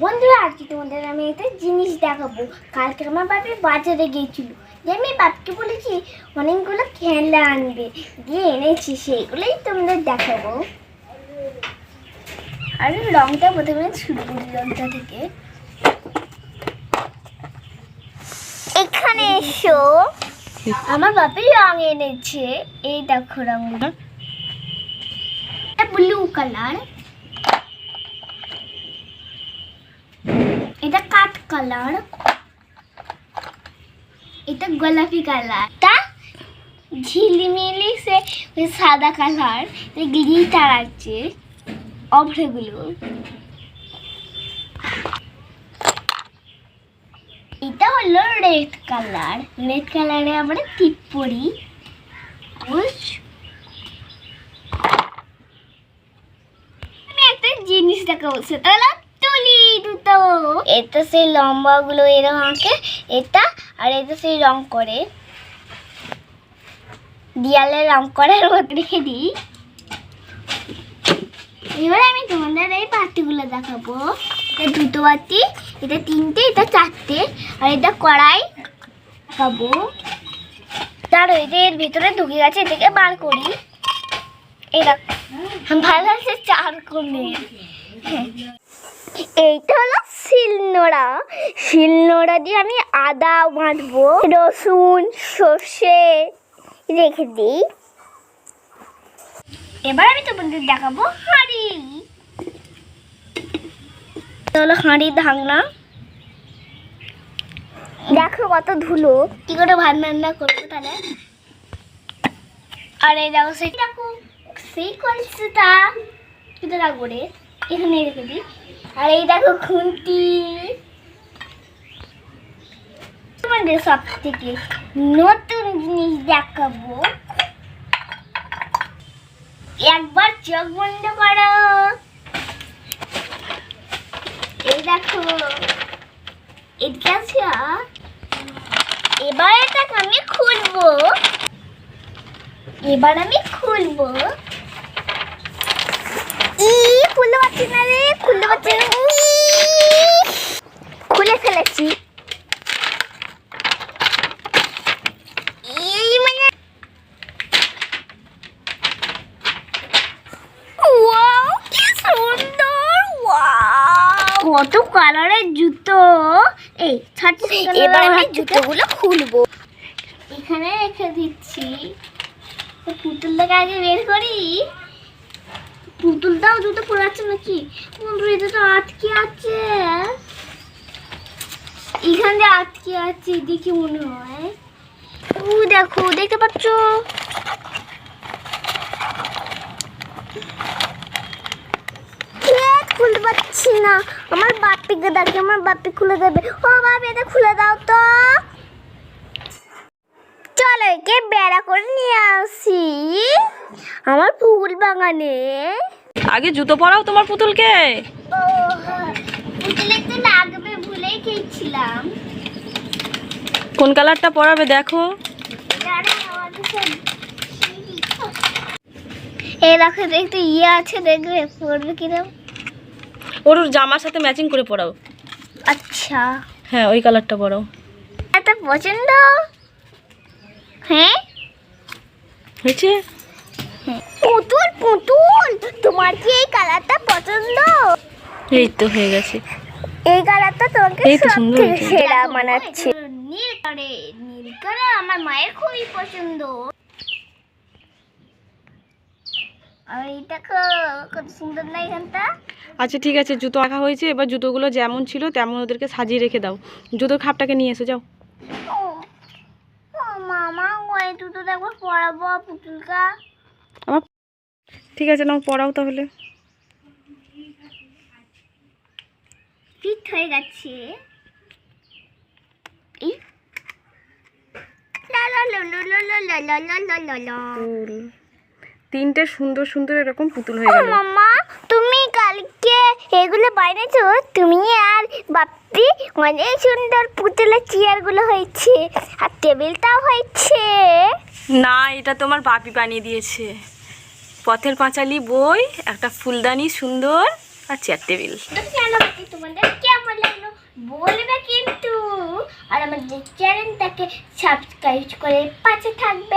বন্ধুরা, আজকে তোমাদের আমি একটা জিনিস দেখাবো। কালকে আমার বাপি বাজারে গিয়েছিল। যে আমি বাপকে বলেছি, অনেকগুলো খেলনা আনবে। দিয়ে এনেছি, সেইগুলোই তোমাদের দেখাবো। আর, রংটা প্রথমে শুরু করি, রংটা থেকে। এখানে এসো। আমার বাপি রং এনেছে। এই দেখো রংগুলো। ব্লু কালার এটা কাঠ কালার। এটা গোলাপি কালার। তা ঝিলিমিলি সে সাদা কালার। গ্লিটার আছে অভ্রগুলো এটা হলো রেড কালার। রেড কালারে আমরা টিপ বুঝ আমি একটা জিনিস দেখাবো, সেটা হলো দুটো এটা সেই লম্বা গুলো এরকম আঁকে, এটা আর এটা সেই রং করে। দেয়ালে রং করার মতো রেখে দিই। এবার আমি তোমাদের এই বাতিগুলো দেখাবো। এটা দুটো বাতি এটা তিনটে, এটা চারটে, আর এটা কড়াই দেখাবো। তার ওই এর ভিতরে ঢুকে গেছে, এটাকে বার করি। এটা ভালো আছে চার কোণে। এইটা হলো শিলনোড়া। শিলনোড়া দিয়ে আমি আদা বাঁধবো, রসুন, সর্ষে, রেখে দিই। এবার আমি তোমাদের দেখাবো হাঁড়ি। হলো হাঁড়ির ঢাকনা। দেখো কত ধুলো। কি করে ভাত রান্না করব তাহলে? আর এই দেখো সেই দেখো, সেই কলসিটা কিন্তু রাখব রে। এখানে রেখে দিই। আর এই দেখো খুন্তি। তোমাদের সব থেকে নতুন জিনিস দেখাবো। একবার চোখ বন্ধ করো। এই দেখো। এবার এটাকে আমি খুলবো। এবার আমি খুলবো ই খুলতে পারছি না রে খুলতে পারছি না। খুলে ফেলেছি। মানে কি সুন্দর ওয়াও। কত কালারের জুতো। এই এবার আমি জুতোগুলো খুলবো। এখানে রেখে দিচ্ছি। তো পুতুলটাকে আগে বের করি। পুতুলটাও জুতো পড়াচ্ছে নাকি? বন্ধু এটা তো আটকে আছে। এখান দিয়ে আটকে আছে, দেখি মনে হয়। ও, দেখো, দেখতে পাচ্ছ? খুলতে পারছি না। আমার বাপিকে ডাকি আমার বাপি খুলে দেবে। ও, বাপি, এটা খুলে দাও তো। চলো বেড়া করে নিয়ে আসি। আমার ফুল বাগানে। আগে জুতো পরাও তোমার পুতুলকে? ও পুতুলে তো লাগবে ভুলেই খেয়েছিলাম। কোন কালারটা পরাবে দেখো। এই দেখো একটু ইয়ে আছে দেখবে পড়বে কিরম ওর জামার সাথে ম্যাচিং করে পরাও। আচ্ছা। হ্যাঁ ওই কালারটা পরাও। এটা পছন্দ? হ্যাঁ? হয়েছে? পুতুল পুতুল তোমার কি এই কালারটা পছন্দ? এই তো হয়ে গেছে। এই কালারটা তোমাকে এই তো সব সুন্দর থেকে হয়েছে। সেরা মানাচ্ছে নীল কালারে নীল কালার আমার মায়ের খুবই পছন্দ। আর কত সুন্দর না এখানটা? আচ্ছা ঠিক আছে জুতো আঁকা হয়েছে। এবার জুতোগুলো যেমন ছিল তেমন ওদেরকে সাজিয়ে রেখে দাও। জুতোর খাপটাকে নিয়ে এসো যাও। মামা ঠিক আছে নাও পড়াও তাহলে হয়ে গেছে তিনটে সুন্দর সুন্দর এরকম পুতুল হয়ে গেল মামা এগুলো বানিয়েছো তুমি আর বাপ্পি অনেক মানে সুন্দর পুতুলের চেয়ারগুলো হয়েছে আর টেবিলটাও হয়েছে। না এটা তোমার বাপি বানিয়ে দিয়েছে। পথের পাঁচালি বই একটা ফুলদানি সুন্দর আর চেয়ার টেবিল। কেমন বলবে কিন্তু। আর আমাদের চ্যানেলটাকে সাবস্ক্রাইব করে পাশে থাকবে।